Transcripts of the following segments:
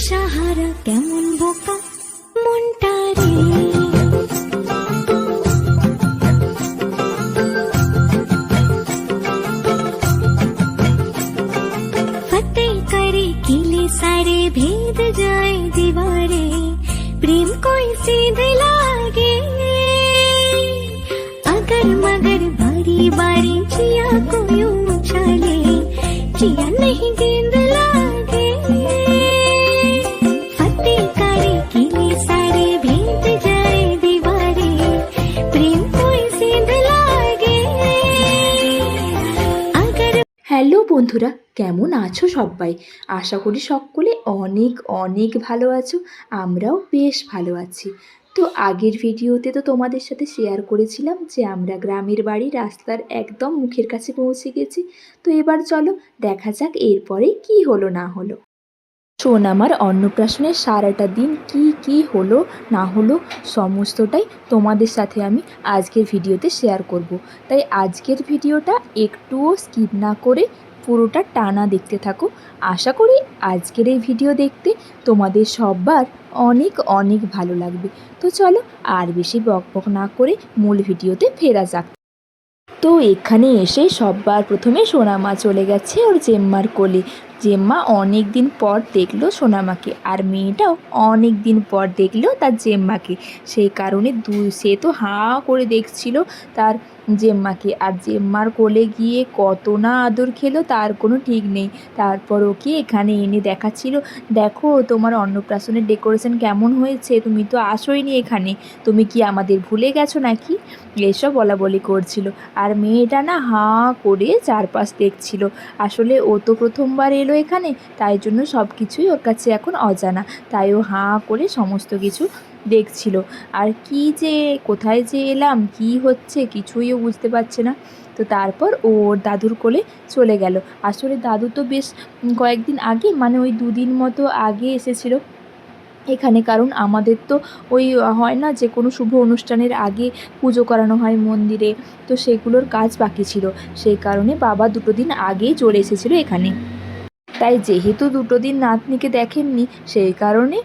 দিশাহারা কেমন বোকা মনটা রে फतेह करे किले सारे भेद जाए दीवारे प्रेम कोई सीध लागे अगर मगर बारी बारी जिया को यूं उछाले जिया কেমন আছো সবাই আশা করি সকলে অনেক অনেক ভালো আছো, আমরাও বেশ ভালো আছি। তো আগের ভিডিওতে তো তোমাদের সাথে শেয়ার করেছিলাম যে আমরা গ্রামের বাড়ি রাস্তার একদম মুখের কাছে পৌঁছে গেছি। তো এবার চলো দেখা যাক এরপরে কি হলো না হলো। শোন আমার অন্নপ্রাশনের সারাটা দিন কি কি হলো, না হলো সমস্তটাই তোমাদের সাথে আমি আজকের ভিডিওতে শেয়ার করব। তাই আজকের ভিডিওটা একটুও স্কিপ না করে পুরোটা টানা দেখতে থাকো। আশা করি আজকের এই ভিডিও দেখতে তোমাদের সবার অনেক অনেক ভালো লাগবে। তো চলো আর বেশি বক বক না করে মূল ভিডিওতে ফেরা যাক। তো এখানে এসে সববার প্রথমে সোনামা চলে গেছে ওর জেম্মার কোলে। জেম্মা অনেক দিন পর দেখল সোনামাকে আর মেয়েটাও অনেক দিন পর দেখল তার জেম্মাকে। সেই কারণে দু, সে তো হাঁ করে দেখছিল তার জেম্মাকে। আর জেম্মার কোলে গিয়ে কত না আদর খেলো, তার কোনো ঠিক নেই। তারপর ওকে এখানে এনে দেখাচ্ছিল, দেখো, তোমার অন্নপ্রাশনের ডেকোরেশন কেমন হয়েছে? তুমি তো আসোইনি এখানে। তুমি কি আমাদের ভুলে গেছো নাকি? এসব বলা বলি করছিল। আর মেয়েটা না হাঁ করে চারপাশ দেখছিল। আসলে ও তো প্রথমবার এলো এখানে, তাই জন্য সব কিছুই ওর কাছে এখন অজানা। তাই ও হাঁ করে সমস্ত কিছু দেখছিল। আর কি যে, কোথায় যে এলাম, কি হচ্ছে কিছুই ও বুঝতে পারছে না। তো তারপর ওর দাদুর কোলে চলে গেল। আসলে দাদু তো বেশ কয়েকদিন আগে মানে ওই দুদিন মতো আগে এসেছিল। এখানে কারণ আমাদের তো ওই হয় না যে, কোনো শুভ অনুষ্ঠানের আগে পুজো করানো হয় মন্দিরে। তো সেগুলোর কাজ বাকি ছিল। সেই কারণে বাবা দুটো দিন আগেই চলে এসেছিল এখানে। তাই যেহেতু দুটো দিন নাতনিকে দেখেননি, সেই কারণে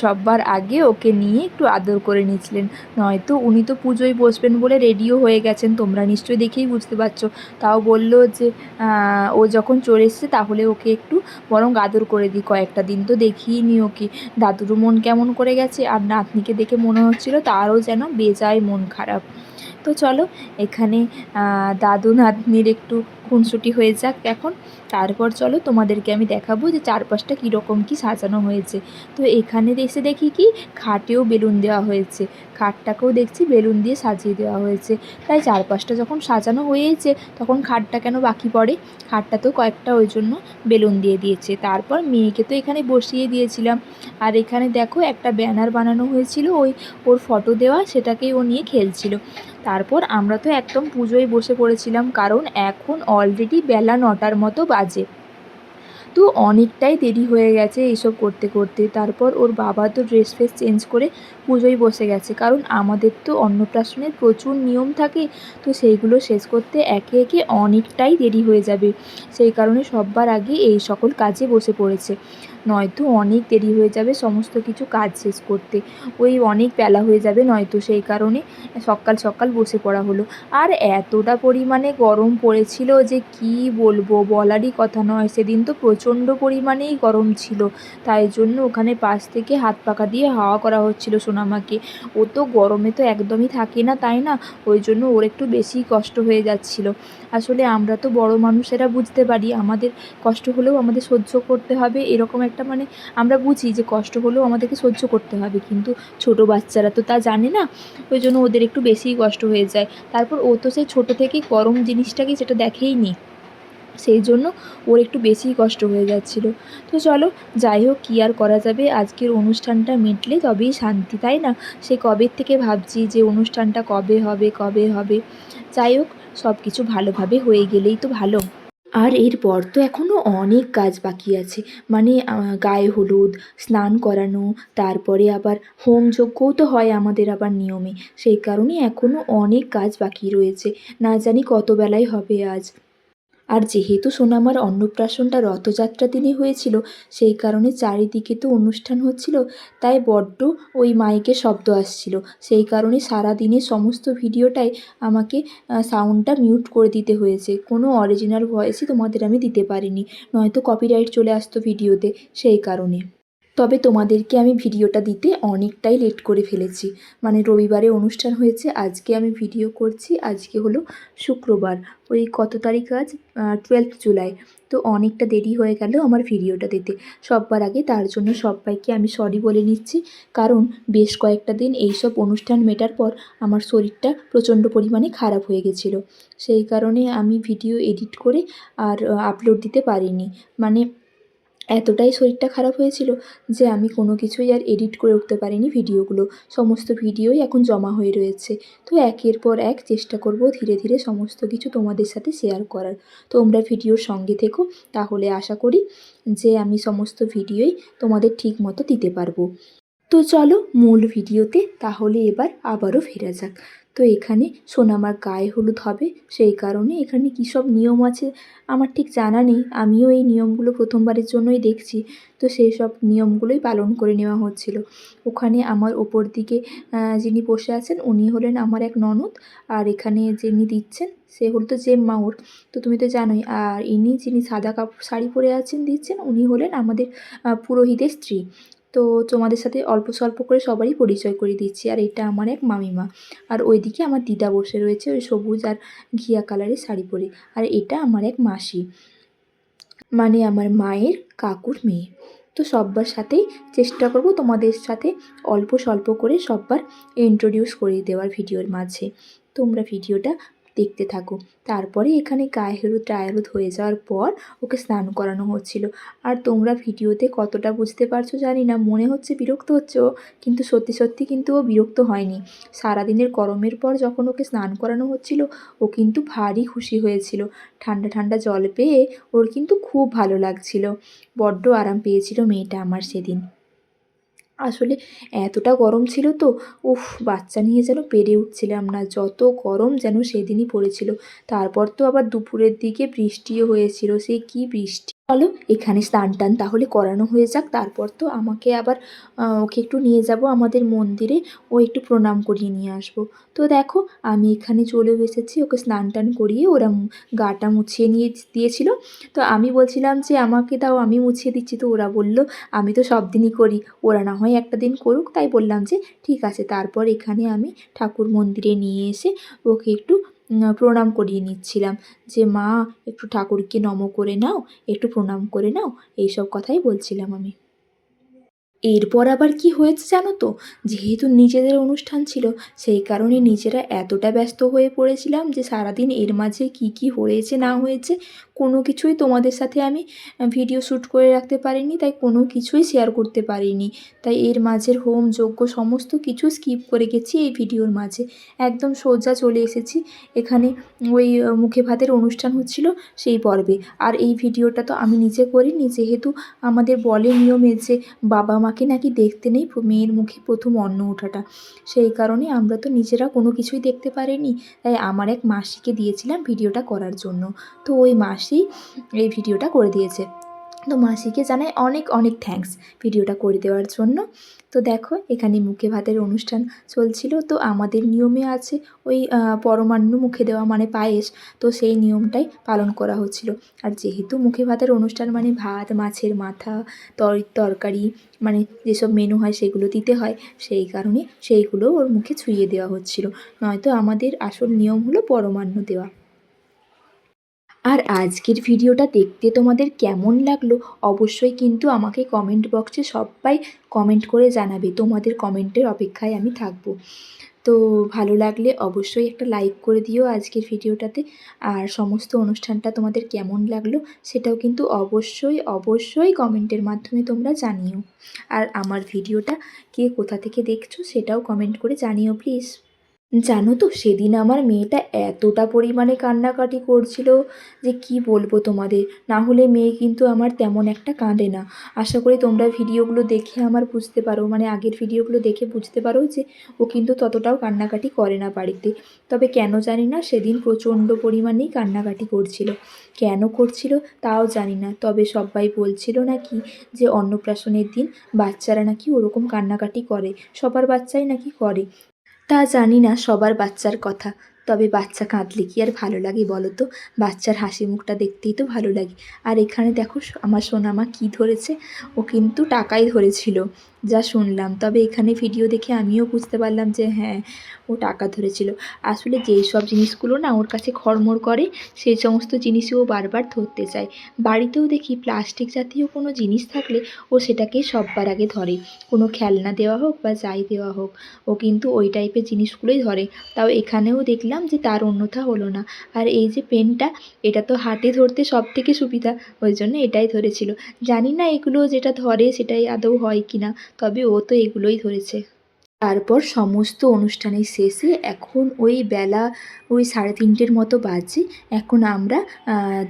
সববার আগে ওকে নিয়ে একটু আদর করে নিয়েছিলেন। নয়তো উনি তো পুজোয় বসবেন বলে রেডিও হয়ে গেছেন, তোমরা নিশ্চয়ই দেখেই বুঝতে পারছ। তাও বলল যে ও যখন চলে এসছে তাহলে ওকে একটু বরং আদর করে দিই, কয়েকটা দিন তো দেখিই নি ওকে। দাদুরও মন কেমন করে গেছে আর নাতনিকে দেখে মনে হচ্ছিল তারও যেন বেজায় মন খারাপ। তো চলো, এখানে দাদু নাতনির একটু খুনসুটি হয়ে যাক এখন। তারপর চলো তোমাদেরকে আমি দেখাবো যে চারপাশটা কীরকম কি সাজানো হয়েছে। তো এখানে এসে দেখি কি? খাটেও বেলুন দেওয়া হয়েছে। খাটটাকেও দেখছি বেলুন দিয়ে সাজিয়ে দেওয়া হয়েছে। তাই চারপাশটা যখন সাজানো হয়েছে, তখন খাটটা কেন বাকি পড়ে? খাটটাতেও কয়েকটা ওই জন্য বেলুন দিয়ে দিয়েছে। তারপর মেয়েকে তো এখানে বসিয়ে দিয়েছিলাম। আর এখানে দেখো একটা ব্যানার বানানো হয়েছিল। ওই ওর ফটো দেওয়া সেটাকেই ও নিয়ে খেলছিল। তারপর আমরা তো একদম পুজোয় বসে পড়েছিলাম, কারণ এখন অলরেডি বেলা নটার মতো বাজে। তো অনেকটাই দেরি হয়ে গেছে এইসব করতে করতে। তারপর ওর বাবা তো ড্রেস ফ্রেস চেঞ্জ করে পুজোয় বসে গেছে, কারণ আমাদের তো অন্নপ্রাশনের প্রচুর নিয়ম থাকে, তো সেইগুলো শেষ করতে একে একে অনেকটাই দেরি হয়ে যাবে। সেই কারণে সববার আগে এই সকল কাজে বসে পড়েছে। নয়তো অনেক দেরি হয়ে যাবে সমস্ত কিছু কাজ শেষ করতে। ওই অনেক বেলা হয়ে যাবে নয়তো সেই কারণে সকাল সকাল বসে পড়া হলো। আর এতটা পরিমাণে গরম পড়েছিল যে কি বলব, বলারই কথা নয়। সেদিন তো প্রচণ্ড পরিমাণেই গরম ছিল। তাই জন্য ওখানে পাশ থেকে হাত পাকা দিয়ে হাওয়া করা হচ্ছিল সোনামাকে। ও তো গরমে তো একদমই থাকে না, তাই না? ওই জন্য ওর একটু বেশি কষ্ট হয়ে যাচ্ছিল। আসলে আমরা তো বড় মানুষেরা বুঝতে পারি, আমাদের কষ্ট হলেও আমাদের সহ্য করতে হবে, এরকম একটা মানে আমরা বুঝি যে কষ্ট হলেও আমাদেরকে সহ্য করতে হবে। কিন্তু ছোট বাচ্চারা তো তা জানে না, ওই জন্য ওদের একটু বেশিই কষ্ট হয়ে যায়। তারপর ও তো সেই ছোটো থেকেই গরম জিনিসটাকে সেটা দেখেই নি সেই জন্য ওর একটু বেশিই কষ্ট হয়ে যাচ্ছিল। তো চলো, যাই হোক, কী আর করা যাবে? আজকের অনুষ্ঠানটা মিটলে তবেই শান্তি, তাই না? সে কবে থেকে ভাবছি যে অনুষ্ঠানটা কবে হবে কবে হবে? যাই হোক সব কিছু ভালোভাবে হয়ে গেলেই তো ভালো। আর এরপর তো এখনও অনেক কাজ বাকি আছে। মানে গায়ে হলুদ, স্নান করানো, তারপরে আবার হোম যজ্ঞও তো হয় আমাদের আবার নিয়মে। সেই কারণে এখনও অনেক কাজ বাকি রয়েছে। না জানি কত বেলায় হবে আজ। আর যেহেতু সোনামার অন্নপ্রাশনটা রথযাত্রা দিনে হয়েছিল, সেই কারণে চারিদিকে তো অনুষ্ঠান হচ্ছিল, তাই বড্ড ওই মাইকে শব্দ আসছিল। সেই কারণে সারা দিনে সমস্ত ভিডিওটাই আমাকে সাউন্ডটা মিউট করে দিতে হয়েছে। কোনো অরিজিনাল ভয়েসই তোমাদের আমি দিতে পারিনি, নয়তো কপিরাইট চলে আসতো ভিডিওতে, সেই কারণে। তবে তোমাদেরকে আমি ভিডিওটা দিতে অনেকটাই লেট করে ফেলেছি। মানে রবিবারে অনুষ্ঠান হয়েছে, আজকে আমি ভিডিও করছি, আজকে হলো শুক্রবার। ওই কত তারিখ আজ? Twelve July. তো অনেকটা দেরি হয়ে গেল আমার ভিডিওটা দিতে। সব্বার আগে তার জন্য সবাইকে আমি সরি বলে নিচ্ছি। কারণ বেশ কয়েকটা দিন এইসব অনুষ্ঠান মেটার পর আমার শরীরটা প্রচণ্ড পরিমাণে খারাপ হয়ে গেছিল। সেই কারণে আমি ভিডিও এডিট করে আর আপলোড দিতে পারিনি। মানে এতটাই শরীরটা খারাপ হয়েছিল যে আমি কোনো কিছুই আর এডিট করে উঠতে পারিনি ভিডিওগুলো। সমস্ত ভিডিওই এখন জমা হয়ে রয়েছে। তো একের পর এক চেষ্টা করব ধীরে ধীরে সমস্ত কিছু তোমাদের সাথে শেয়ার করার। তোমরা ভিডিওর সঙ্গে থেকো, তাহলে আশা করি যে আমি সমস্ত ভিডিওই তোমাদের ঠিক মতো দিতে পারব। তো চলো মূল ভিডিওতে, তাহলে এবার আবারও ফেরা যাক। তো এখানে সোনামার গায়ে হলুদ হবে, সেই কারণে এখানে কী সব নিয়ম আছে আমার ঠিক জানা নেই। আমিও এই নিয়মগুলো প্রথমবারের জন্যই দেখছি। তো সেই সব নিয়মগুলোই পালন করে নেওয়া হচ্ছিল। ওখানে আমার ওপর দিকে যিনি বসে আছেন উনি হলেন আমার এক ননদ। আর এখানে যিনি দিচ্ছেন, সে হল তো জেম মাউর তো তুমি তো জানোই, আর ইনি যিনি সাদা কাপড় শাড়ি পরে আছেন, দিচ্ছেন, উনি হলেন আমাদের পুরোহিতের স্ত্রী। তো তোমাদের সাথে অল্প স্বল্প করে সবারই পরিচয় করে দিচ্ছি। আর এটা আমার এক মামিমা। আর ওইদিকে আমার দিদা বসে রয়েছে, ওই সবুজ আর ঘিয়া কালারের শাড়ি পরে। আর এটা আমার এক মাসি। মানে আমার মায়ের কাকুর মেয়ে। তো সব্বার সাথেই চেষ্টা করব তোমাদের সাথে অল্প স্বল্প করে সব্বার ইন্ট্রোডিউস করে দেওয়ার ভিডিওর মাঝে। তোমরা ভিডিওটা দেখতে থাকো। তারপরে এখানে গায়ে হলুদ টায়ে হলুদ হয়ে যাওয়ার পর ওকে স্নান করানো হচ্ছিল। আর তোমরা ভিডিওতে কতটা বুঝতে পারছ জানি না, মনে হচ্ছে বিরক্ত হচ্ছে, কিন্তু সত্যি সত্যি কিন্তু ও বিরক্ত হয়নি। সারাদিনের গরমের পর যখন ওকে স্নান করানো হচ্ছিল, ও কিন্তু ভারী খুশি হয়েছিল। ঠান্ডা ঠান্ডা জল পেয়ে ওর কিন্তু খুব ভালো লাগছিল। বড্ড আরাম পেয়েছিল মেয়েটা আমার সেদিন। আসলে এতটা গরম ছিল তো, উফ, বাচ্চা নিয়ে যেন পেরে উঠছিলাম না, যত গরম যেন সেদিনই পড়েছিল। তারপর তো আবার দুপুরের দিকে বৃষ্টিও হয়েছিল, সে কি বৃষ্টি। চলো এখানে স্নান টান তাহলে করানো হয়ে যাক, তারপর তো আমাকে আবার ওকে একটু নিয়ে যাব আমাদের মন্দিরে, ও একটু প্রণাম করিয়ে নিয়ে আসব। তো দেখো, আমি এখানে চলে এসেছি, ওকে স্নান টান করিয়ে ওরা গাটা মুছিয়ে নিয়ে দিয়েছিল। তো আমি বলছিলাম যে, আমাকে দাও, আমি মুছিয়ে দিচ্ছি। তো ওরা বলল, আমি তো সব দিনই করি, ওরা না হয় একটা দিন করুক। তাই বললাম যে, ঠিক আছে। তারপর এখানে আমি ঠাকুর মন্দিরে নিয়ে এসে ওকে একটু প্রণাম করিয়ে নিচ্ছিলাম যে, মা, একটু ঠাকুরকে নম করে নাও, একটু প্রণাম করে নাও। এইসব কথাই বলছিলাম আমি। এরপর আবার কি হয়েছে জানো তো? যেহেতু নিজেদের অনুষ্ঠান ছিল, সেই কারণে নিজেরা এতটা ব্যস্ত হয়ে পড়েছিলাম যে সারাদিন এর মাঝে কি কি হয়েছে, না হয়েছে, কোনো কিছুই তোমাদের সাথে আমি ভিডিও শ্যুট করে রাখতে পারিনি, তাই কোনো কিছুই শেয়ার করতে পারিনি। তাই এর মাঝের হোম, যজ্ঞ সমস্ত কিছু স্কিপ করে গেছি এই ভিডিওর মাঝে। একদম সোজা চলে এসেছি। এখানে ওই মুখে ভাতের অনুষ্ঠান হচ্ছিল সেই পর্বে। আর এই ভিডিওটা তো আমি নিজে করিনি, যেহেতু আমাদের বলে নিয়মে যে বাবা মাকে নাকি দেখতে নেই মেয়ের মুখে প্রথম অন্ন ওঠাটা। সেই কারণে আমরা তো নিজেরা কোনো কিছুই দেখতে পারিনি। তাই আমার এক মাসিকে দিয়েছিলাম ভিডিওটা করার জন্য। তো ওই মাসি এই ভিডিওটা করে দিয়েছে। তো মাসিকে জানাই অনেক অনেক থ্যাঙ্কস ভিডিওটা করে দেওয়ার জন্য। তো দেখো, এখানে মুখে ভাতের অনুষ্ঠান চলছিল। তো আমাদের নিয়মে আছে ওই পরমান্ন মুখে দেওয়া মানে পায়েস। তো সেই নিয়মটাই পালন করা হচ্ছিল। আর যেহেতু মুখে ভাতের অনুষ্ঠান মানে ভাত, মাছের মাথা, তর, তরকারি মানে যেসব মেনু হয় সেগুলো দিতে হয়, সেই কারণে সেইগুলো ওর মুখে ছুঁয়ে দেওয়া হচ্ছিল। নয়তো আমাদের আসল নিয়ম হলো পরমান্ন দেওয়া। আর আজকের ভিডিওটা দেখতে তোমাদের কেমন লাগল অবশ্যই কিন্তু আমাকে কমেন্ট বক্সে সবাই কমেন্ট করে জানাবে। তোমাদের কমেন্টের অপেক্ষায় আমি থাকব। তো ভালো লাগলে অবশ্যই একটা লাইক করে দিও আজকের ভিডিওটাতে। আর সমস্ত অনুষ্ঠানটা তোমাদের কেমন লাগল সেটাও কিন্তু অবশ্যই অবশ্যই কমেন্টের মাধ্যমে তোমরা জানিও। আর আমার ভিডিওটা কে কোথা থেকে দেখছ সেটাও কমেন্ট করে জানিও প্লিজ জানো তো, সেদিন আমার মেয়েটা এতটা পরিমাণে কান্নাকাটি করছিল যে কি বলব তোমাদের? না হলে মেয়ে কিন্তু আমার তেমন একটা কাঁদে না। আশা করি তোমরা ভিডিওগুলো দেখে আমার বুঝতে পারো মানে আগের ভিডিওগুলো দেখে বুঝতে পারো যে ও কিন্তু ততটাও কান্নাকাটি করে না বাড়িতে। তবে কেন জানি না, সেদিন প্রচণ্ড পরিমাণেই কান্নাকাটি করছিল। কেন করছিল তাও জানি না, তবে সবাই বলছিল নাকি যে অন্নপ্রাশনের দিন বাচ্চারা নাকি ওরকম কান্নাকাটি করে, সবার বাচ্চাই নাকি করে। তা জানি না সবার বাচ্চার কথা। তবে বাচ্চা কাঁদলে কি আর ভালো লাগে বলো তো? বাচ্চার হাসি মুখটা দেখতেই তো ভালো লাগে। আর এখানে দেখো আমার সোনামা কি ধরেছে? ও কিন্তু টাকাই ধরেছিল। যা শুনলাম। তবে এখানে ভিডিও দেখে আমিও বুঝতে পারলাম যে হ্যাঁ ও টাকা ধরেছিল। আসলে যেই সব জিনিসগুলো না ওর কাছে খড়মড় করে, সেই সমস্ত জিনিসই ও বারবার ধরতে চায়। বাড়িতেও দেখি প্লাস্টিক জাতীয় কোনো জিনিস থাকলে ও সেটাকে সববার আগে ধরে। কোনো খেলনা দেওয়া হোক বা যাই দেওয়া হোক, ও কিন্তু ওই টাইপের জিনিসগুলোই ধরে। তাও এখানেও দেখলাম যে তার অন্যথা হলো না। আর এই যে পেনটা, এটা তো হাতে ধরতে সব থেকে সুবিধা, ওই জন্য এটাই ধরেছিল। জানি না এগুলো যেটা ধরে সেটাই আদৌ হয় কি না তবে ও তো এগুলোই ধরেছে। তারপর সমস্ত অনুষ্ঠানের শেষে এখন ওই বেলা ওই সাড়ে তিনটের মতো বাজে। এখন আমরা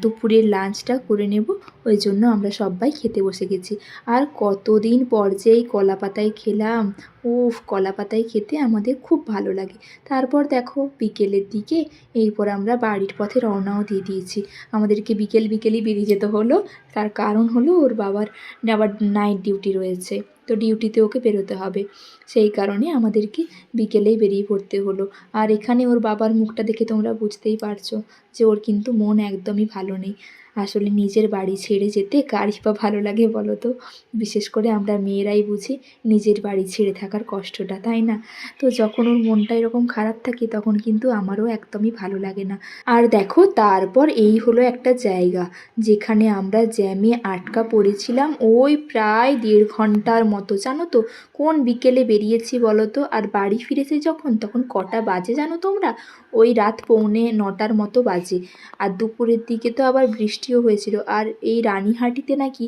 দুপুরের লাঞ্চটা করে নেব। ওই জন্য আমরা সবাই খেতে বসে গেছি। আর কতদিন পর যে এই কলা পাতায় খেলাম, উফ কলা পাতায় খেতে আমাদের খুব ভালো লাগে। তারপর দেখো বিকেলের দিকে এরপর আমরা বাড়ির পথে রওনাও দিয়ে দিয়েছি। আমাদেরকে বিকেল বিকেলই বেরিয়ে যেতে হলো। তার কারণ হলো ওর বাবার আবার নাইট ডিউটি রয়েছে। তো ডিউটিতে ওকে বেরোতে হবে। সেই কারণে আমাদেরকে বিকেলেই বেরিয়ে পড়তে হলো। আর এখানে ওর বাবার মুখটা দেখে তোমরা বুঝতেই পারছ যে ওর কিন্তু মন একদমই ভালো নেই। আসলে নিজের বাড়ি ছেড়ে যেতে কারই বা ভালো লাগে বলো তো? বিশেষ করে আমরা মেয়েরাই বুঝি নিজের বাড়ি ছেড়ে থাকার কষ্টটা, তাই না? তো যখন ওর মনটা এরকম খারাপ থাকে তখন কিন্তু আমারও একদমই ভালো লাগে না। আর দেখো তারপর এই হলো একটা জায়গা যেখানে আমরা জ্যামে আটকা পড়েছিলাম ওই প্রায় দেড় ঘণ্টার মতো। জানো তো? কোন বিকেলে বেরিয়েছি বলো তো? আর বাড়ি ফিরেছি যখন তখন কটা বাজে জানো তোমরা? ওই রাত পৌনে নটার মতো বাজে। আর দুপুরের দিকে তো আবার বৃষ্টিও হয়েছিল। আর এই রানীহাটিতে নাকি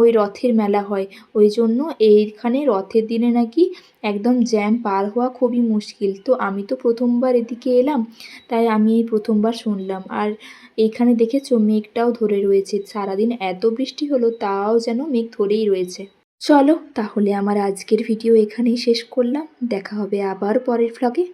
ওই রথের মেলা হয়। ওই জন্য এইখানে রথের দিনে নাকি একদম জ্যাম পার হওয়া খুবই মুশকিল। তো আমি তো প্রথমবার এদিকে এলাম, তাই আমি এই প্রথমবার শুনলাম। আর এইখানে দেখেছ মেঘটাও ধরে রয়েছে। সারাদিন এত বৃষ্টি হলো, তাও যেন মেঘ ধরেই রয়েছে। চলো তাহলে আমার আজকের ভিডিও এখানেই শেষ করলাম। দেখা হবে আবার পরের ভ্লগে